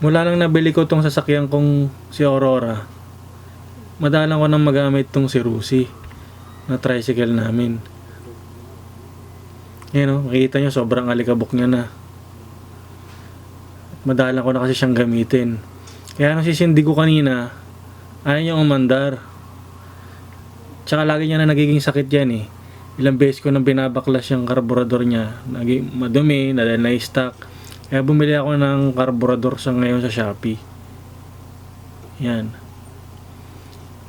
Mula nang nabili ko tong sasakyan kong si Aurora, madalang ko nang magamit tong si Rusi na tricycle namin. Yan o, makikita nyo sobrang alikabok niya na. Madalang ko na kasi siyang gamitin. Kaya nung sisindi ko kanina, ayaw niyang umandar. Tsaka lagi niya na nagiging sakit yan eh. Ilang beses ko nang binabaklas yung karburador niya. Naging madumi, na na-stock. Kaya bumili ako ng karburador sa ngayon sa Shopee. Yan.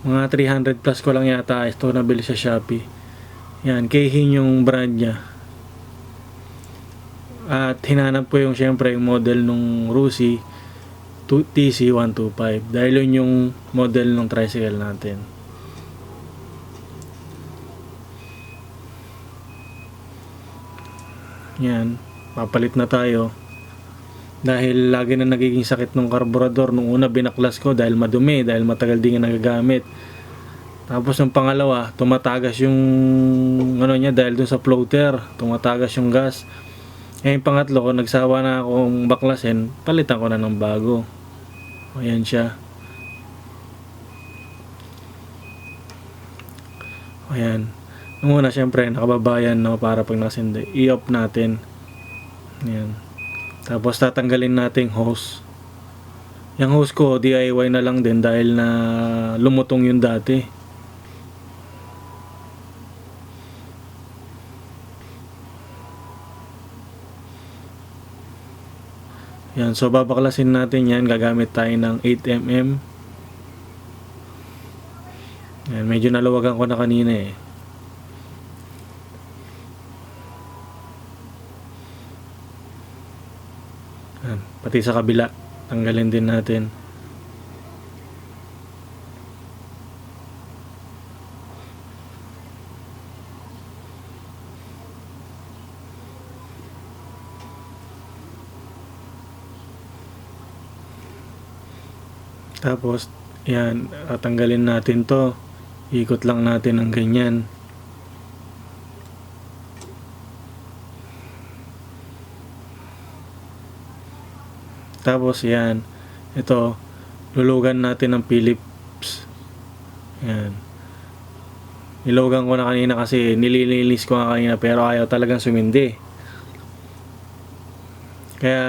Mga 300 plus ko lang yata ito nabili sa Shopee. Yan, Keihin yung brand niya. At hinanap ko yung syempre yung model nung Rusi TC125 dahil yun yung model ng tricycle natin. Yan, papalit na tayo. Dahil lagi na nagiging sakit ng karburador. Nung una binaklas ko dahil madumi, dahil matagal din nagagamit. Tapos ng pangalawa, tumatagas yung ano niya dahil dun sa floater, tumatagas yung gas. Eh yung pangatlo, kung nagsawa na akong baklasin, palitan ko na ng bago. Ayan siya. Ayan. Nung una, syempre, nakababayan no, para pag nasindi. I-off natin. Ayan. Tapos tatanggalin natin hose. Yung hose ko, DIY na lang din dahil na lumutong yung dati. Yan, so babaklasin natin yan. Gagamit tayo ng 8mm. Yan, medyo nalawagan ko na kanina eh. Yan, pati sa kabila, tanggalin din natin. Tapos, yan, tatanggalin natin to. Ikot lang natin ng ganyan. Tapos, yan. Ito, lulugan natin ng Philips. Yan. Nilugan ko na kanina kasi nililinis ko nga kanina pero ayaw talagang sumindi. Kaya,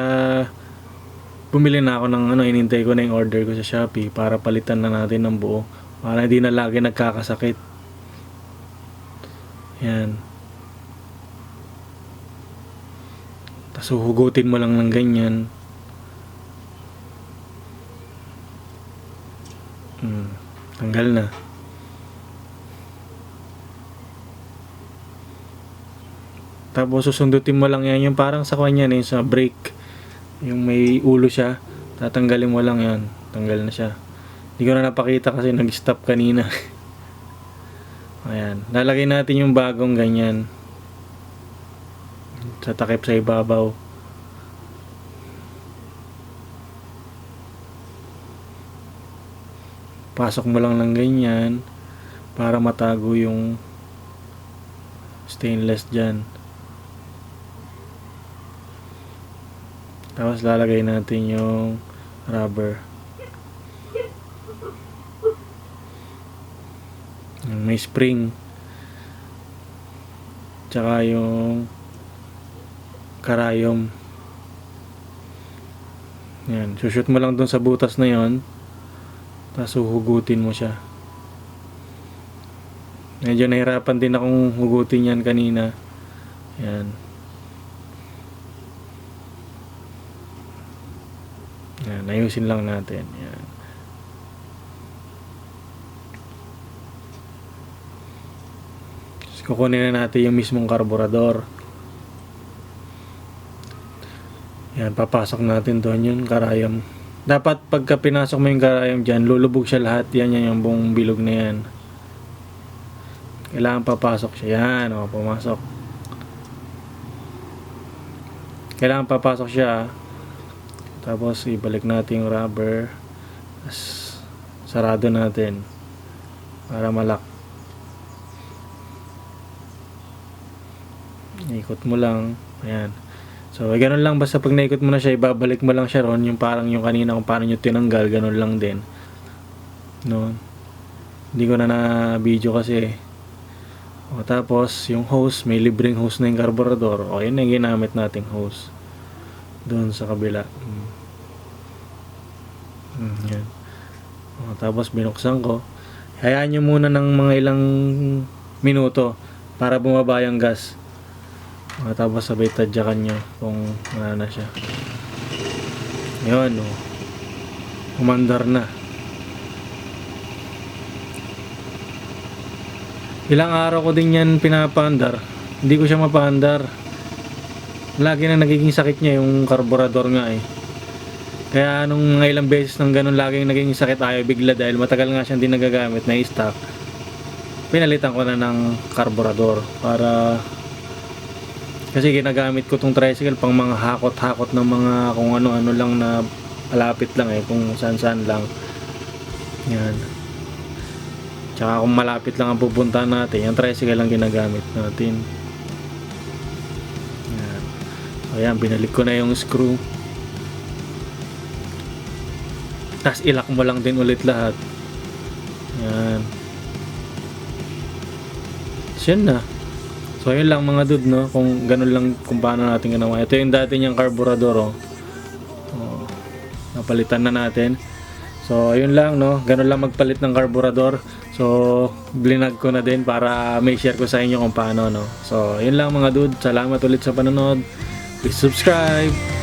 bumili na ako ng ano, inintay ko na yung order ko sa Shopee para palitan na natin ng buo. Para hindi na lagi nagkakasakit. Yan. Tapos huhugutin mo lang ng ganyan. Hmm, tanggal na. Tapos susundutin mo lang yan yung parang sa kanya na yung sa brake. Yung may ulo siya. Tatanggalin mo lang yan. Tanggal na siya. Hindi ko na napakita kasi nag-stop kanina. Ayan. Lalagay natin yung bagong ganyan. Sa takip sa ibabaw. Pasok mo lang ng ganyan para matago yung stainless dyan. Tapos lalagay natin yung rubber. May spring. Tsaka yung karayom. Yan. Sushoot mo lang dun sa butas na yon. Tapos huhugutin mo siya. Medyo nahirapan din akong hugutin yan kanina. Yan. Yan, ayusin lang natin. Yan. Kukunin na natin yung mismong karburador. Yan, papasok natin doon yung karayom. Dapat pagka pinasok mo yung karayom dyan, lulubog siya lahat. Yan, yan yung buong bilog na yan. Kailangan papasok siya. Yan, o, pumasok. Kailangan papasok siya. Tapos ibalik natin yung rubber. Tapos sarado natin. Para malak. Ikot mo lang. Ayan. So, ganun lang. Basta pag naikot mo na siya, ibabalik mo lang siya ron. Yung parang yung kanina kung paano nyo tinanggal, ganun lang din. No? Hindi ko na na-video kasi. O, tapos, yung hose, may libreng hose na yung carburetor. O, yun yung ginamit nating hose. Doon sa kabila. Mm. Mm, yan. O, tapos, binuksan ko. Hayaan nyo muna ng mga ilang minuto para bumaba yung gas. Tapos, sabay tadyakan nyo kung ano na siya. Yun, o. Umandar na. Ilang araw ko din yan pinapaandar. Hindi ko siya mapaandar. Lagi na nagiging sakit niya yung karburador nga eh. Kaya nung mga ilang beses nang ganun laging naging sakit ayaw bigla dahil matagal nga siyang di nagagamit na stock. Pinalitan ko na ng karburador para kasi ginagamit ko tong tricycle pang mga hakot-hakot ng mga kung ano-ano lang na malapit lang eh, kung saan-saan lang. Yan. Tsaka kung malapit lang ang pupuntahan natin, yung tricycle lang ginagamit natin. Yan. Ayan, binalik ko na yung screw. Tapos ilak mo lang din ulit lahat. Yan. So, yun na. So, yun lang mga dude, no? Kung ganun lang kung paano natin ginawa. Ito yung dati niyang carburetor, oh. oh. Napalitan na natin. So, ayun lang, no? Ganun lang magpalit ng carburetor. So, blinag ko na din para may share ko sa inyo kung paano, no? So, yun lang mga dude. Salamat ulit sa panonood. Please subscribe.